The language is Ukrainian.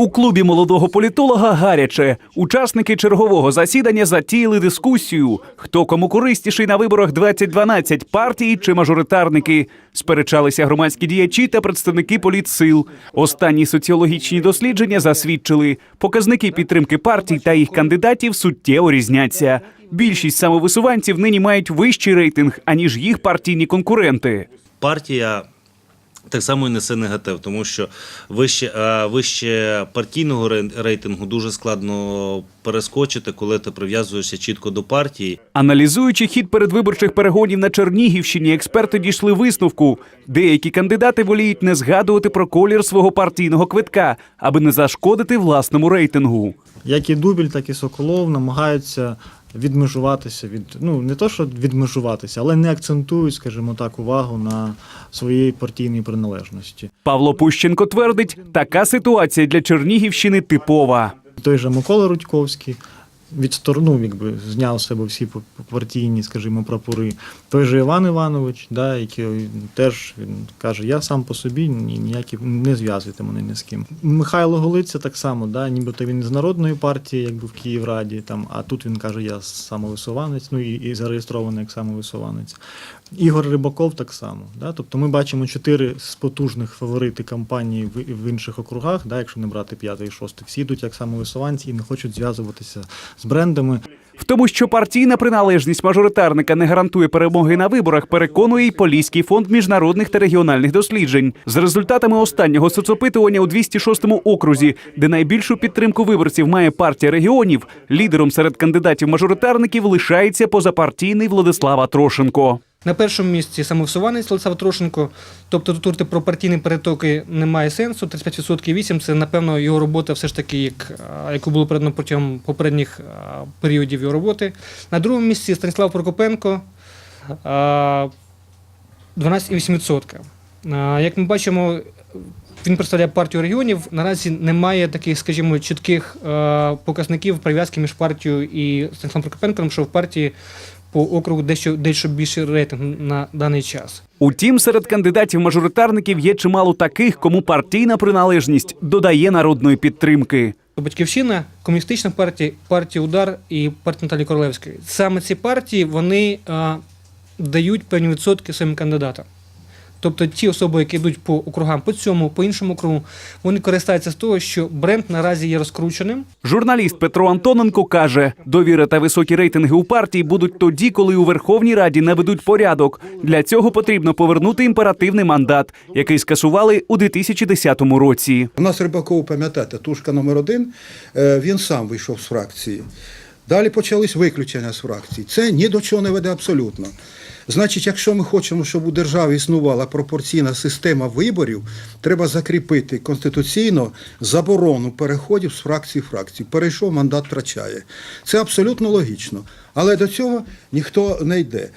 У клубі молодого політолога гаряче. Учасники чергового засідання затіяли дискусію: хто кому користіший на виборах 2012 – партії чи мажоритарники. Сперечалися громадські діячі та представники політсил. Останні соціологічні дослідження засвідчили, показники підтримки партій та їх кандидатів суттєво різняться. Більшість самовисуванців нині мають вищий рейтинг аніж їх партійні конкуренти. партія так само і несе негатив, тому що вище, е, вище партійного ре- рейтингу дуже складно перескочити, коли ти прив'язуєшся чітко до партії. Аналізуючи хід передвиборчих перегонів на Чернігівщині, експерти дійшли висновку. Деякі кандидати воліють не згадувати про колір свого партійного квитка, аби не зашкодити власному рейтингу. Як і Дубіль, так і Соколов намагаються відмежуватися від ну не то, що відмежуватися, але не акцентують, скажімо так, увагу на своїй партійній приналежності. Павло Пущенко твердить, така ситуація для Чернігівщини типова. Той же Микола Рудьковський відсторнув, якби зняв з себе всі партійні, скажімо, прапори. Той же Іван Іванович, да, який теж він каже: я сам по собі ніякі не зв'язуйте мене ні з ким. Михайло Голиця так само, да, нібито він з народної партії, якби в Київраді, там, а тут він каже, я самовисуванець, ну і, і зареєстрований як самовисуванець. Ігор Рибаков так само. Да? Тобто ми бачимо чотири з потужних фаворити кампанії в, в інших округах, да, якщо не брати п'ятий і шостий, всі йдуть як самовисуванці і не хочуть зв'язуватися з брендами. В тому, що партійна приналежність мажоритарника не гарантує перемоги на виборах, переконує й Поліський фонд міжнародних та регіональних досліджень. з результатами останнього соцопитування у 206-му окрузі, де найбільшу підтримку виборців має партія регіонів, лідером серед кандидатів-мажоритарників лишається позапартійний Владислава Трошенко. На першому місці самовсуванець Владислав Трошенко. Тобто тут про партійні перетоки немає сенсу. 35% 8 – це, напевно, його робота все ж таки, як, яку було передано протягом попередніх періодів його роботи. На другому місці Станіслав Прокопенко 12,8%. Як ми бачимо, він представляє партію регіонів. Наразі немає таких, скажімо, чітких показників прив'язки між партією і Станіславом Прокопенком, що в партії по округу дещо, дещо більший рейтинг на даний час. Утім, серед кандидатів-мажоритарників є чимало таких, кому партійна приналежність додає народної підтримки. Батьківщина, комуністична партія, партія Удар і партія Наталі Королевської. Саме ці партії вони а, дають певні відсотки своїм кандидатам. Тобто ті особи, які йдуть по округам, по цьому, по іншому округу, вони користаються з того, що бренд наразі є розкрученим. Журналіст Петро Антоненко каже: довіра та високі рейтинги у партії будуть тоді, коли у Верховній Раді наведуть порядок. Для цього потрібно повернути імперативний мандат, який скасували у 2010 році. У нас Рибаков, пам'ятаєте, тушка номер один, е, він сам вийшов з фракції. Далі почались виключення з фракцій. Це ні до чого не веде абсолютно. Значить, якщо ми хочемо, щоб у державі існувала пропорційна система виборів, треба закріпити конституційно заборону переходів з фракції в фракцію. Перейшов, мандат втрачає. Це абсолютно логічно. Але до цього ніхто не йде.